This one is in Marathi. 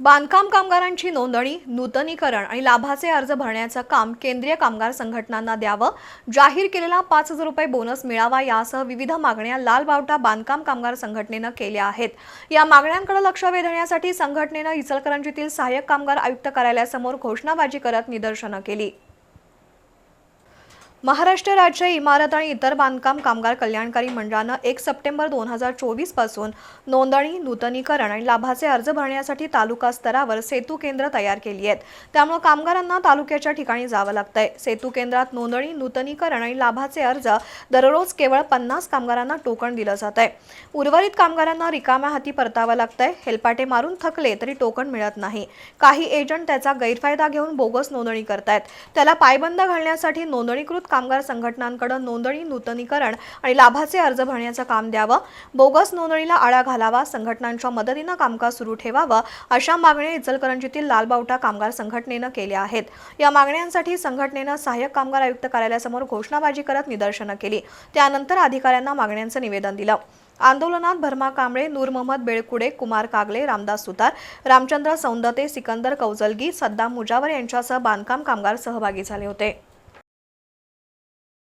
बांधकाम कामगारांची नोंदणी नूतनीकरण आणि लाभाचे अर्ज भरण्याचं काम केंद्रीय कामगार संघटनांना द्यावं. जाहीर केलेला पाच हजार रुपये बोनस मिळावा यासह विविध मागण्या लाल बावटा बांधकाम कामगार संघटनेनं केल्या आहेत. या मागण्यांकडे लक्ष वेधण्यासाठी संघटनेनं इचलकरंजीतील सहाय्यक कामगार आयुक्त कार्यालयासमोर घोषणाबाजी करत निदर्शनं केली. महाराष्ट्र राज्य इमारत आणि इतर बांधकाम कामगार कल्याणकारी मंडळानं एक सप्टेंबर दोन हजार चोवीसपासून नोंदणी नूतनीकरण आणि लाभाचे अर्ज भरण्यासाठी तालुका स्तरावर सेतू केंद्र तयार केली आहेत. त्यामुळे कामगारांना तालुक्याच्या ठिकाणी जावं लागतंय. सेतू केंद्रात नोंदणी नूतनीकरण आणि लाभाचे अर्ज दररोज केवळ पन्नास कामगारांना टोकन दिलं जात आहे उर्वरित कामगारांना रिकाम्या हाती परतावं लागतंय. हेलपाटे मारून थकले तरी टोकन मिळत नाही. काही एजंट त्याचा गैरफायदा घेऊन बोगस नोंदणी करतायत. त्याला पायबंद घालण्यासाठी नोंदणीकृत कामगार संघटनांकडे नोंदणी नूतनीकरण आणि लाभाचे अर्ज भरण्याचं काम द्यावं. बोगस नोंदणीला आळा घालावा संघटनांच्या मदतीनं कामकाज सुरू ठेवावं अशा मागण्या इचलकरंजीतील लालबावटा कामगार संघटनेनं केल्या आहेत. या मागण्यांसाठी संघटनेनं सहाय्यक कामगार आयुक्त कार्यालयासमोर घोषणाबाजी करत निदर्शनं केली. त्यानंतर अधिकाऱ्यांना मागण्यांचं निवेदन दिलं. आंदोलनात भरमा कांबळे नूर मोहम्मद बेळकुडे कुमार कागले रामदास सुतार रामचंद्र सौंदते सिकंदर कौजलगी सद्दाम मुजावर यांच्यासह बांधकाम कामगार सहभागी झाले होते.